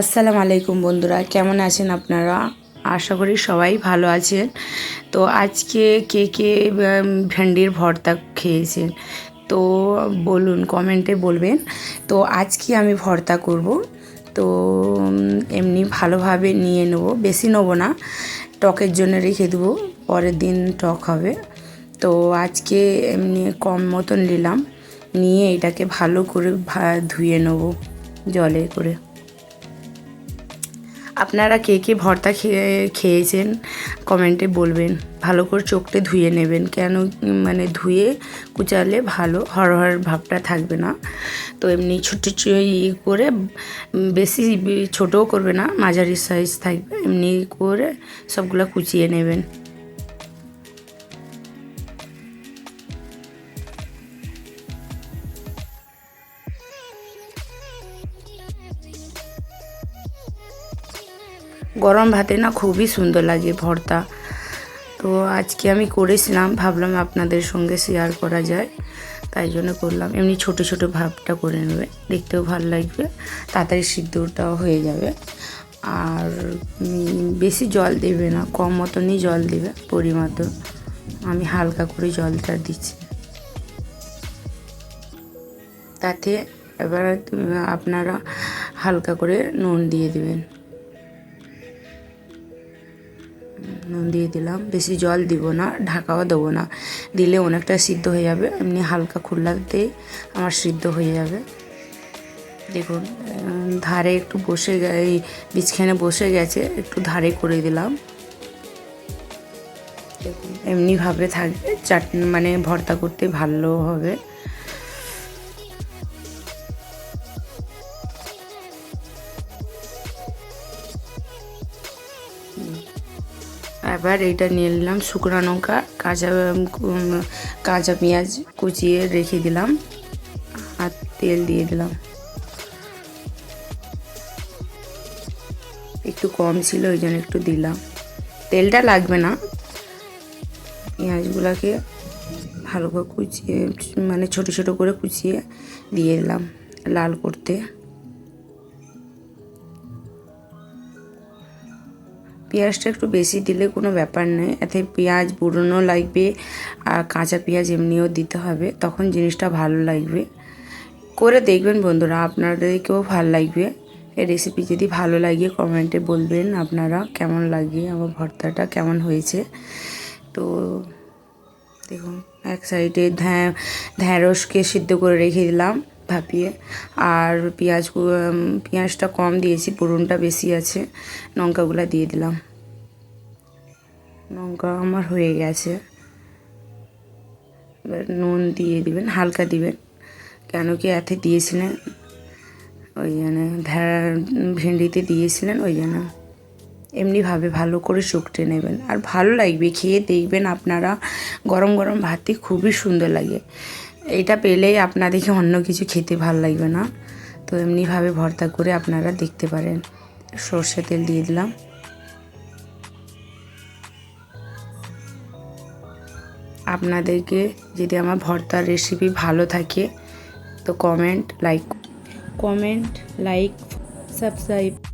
আসসালামু আলাইকুম বন্ধুরা, কেমন আছেন আপনারা? আশা করি সবাই ভালো আছেন। তো আজকে কে কে ভেন্ডির ভর্তা খেয়েছেন? তো বলুন, কমেন্টে বলবেন। তো আজকে আমি ভর্তা করব। তো এমনি ভালোভাবে নিয়ে নেব। বেশি নেব না, টকের জন্য রেখে দেবো। পরের দিন টক হবে। তো আজকে এমনি কম মতন নিলাম। নিয়ে এটাকে ভালো করে ধুয়ে নেব, জলে করে। আপনারা কে কে ভর্তা খেয়ে, খেয়েছেন? কমেন্টে বলবেন। ভালো করে চোখটে ধুয়ে নেবেন। কেন মানে ধুয়ে কুচালে ভালো হরহর ভাবটা থাকবে না। তো এমনি ছোটো ইয়ে করে বেশি ছোটও করবে না, মাঝারি সাইজ থাকবে। এমনি করে সবগুলো কুচিয়ে নেবেন। গরম ভাতে না খুবই সুন্দর লাগে ভর্তা। তো আজকে আমি করেছিলাম, ভাবলাম আপনাদের সঙ্গে শেয়ার করা যায়। তাই জন্য করলাম। এমনি ছোট ছোট ভাবটা করে নেবে, দেখতেও ভালো লাগবে। তাড়াতাড়ি সিদ্ধটাও হয়ে যাবে। আর বেশি জল দেবে না, কম মতনই জল দেবে পরিমাণ আমি হালকা করে জলটা দিচ্ছি। তাতে এবার আপনারা হালকা করে নুন দিয়ে দেবেন। দিয়ে দিলাম। বেশি জল দিব না, ঢাকাও দেবো না। দিলে অনেকটা সিদ্ধ হয়ে যাবে, এমনি হালকা খুললাতেই আমার সিদ্ধ হয়ে যাবে। দেখুন ধারে একটু বসে এই বিছখানে বসে গেছে, একটু ধারে করে দিলাম। এমনিভাবে থাকবে চাটনি মানে ভর্তা করতে ভালো হবে। এবার এটা নিয়ে নিলাম শুকনো লঙ্কা, কাঁচা কাঁচা পেঁয়াজ কুচিয়ে রেখে দিলাম আর তেল দিয়ে দিলাম। একটু কম ছিল, ওই জন্য একটু দিলাম। তেলটা লাগবে না। পেঁয়াজগুলোকে ভালো করে কুচিয়ে মানে ছোট ছোট করে কুচিয়ে দিয়ে দিলাম লাল করতে। পেঁয়াজটা একটু বেশি দিলে কোনো ব্যাপার নেই এতে পেঁয়াজ পুরনো লাগবে আর কাঁচা পেঁয়াজ এমনিও দিতে হবে, তখন জিনিসটা ভালো লাগবে। করে দেখবেন বন্ধুরা, আপনাদেরকেও ভালো লাগবে। এই রেসিপি যদি ভালো লাগে কমেন্টে বলবেন আপনারা কেমন লাগে, আমার ভর্তাটা কেমন হয়েছে। তো দেখুন, এক সাইডে ঢ্যা- ঢ্যাঁড়সকে সিদ্ধ করে রেখে দিলাম। ভাপিয়ে। আর পেঁয়াজ পেঁয়াজটা কম দিয়েছি পুরনটা বেশি আছে, লঙ্কাগুলো দিয়ে দিলাম। লঙ্কা আমার হয়ে গেছে। এবার নুন দিয়ে দিবেন, হালকা দিবেন। কেন কি এতে দিয়েছিলেন, ওই জন্য ভেন্ডিতে দিয়েছিলেন, ওই জন্য। এমনিভাবে ভালো করে শুকটে নেবেন। আর ভালো লাগবে, খেয়ে দেখবেন আপনারা। গরম গরম ভাতে খুবই সুন্দর লাগে। এটা পেলেই আপনাদেরকে অন্য কিছু খেতে ভালো লাগবে না। তো এমনিভাবে ভর্তা করে আপনারা দেখতে পারেন। সর্ষে তেল দিয়ে দিলাম। আপনাদেরকে যদি আমার ভর্তার রেসিপি ভালো থাকে, তো comment like comment like subscribe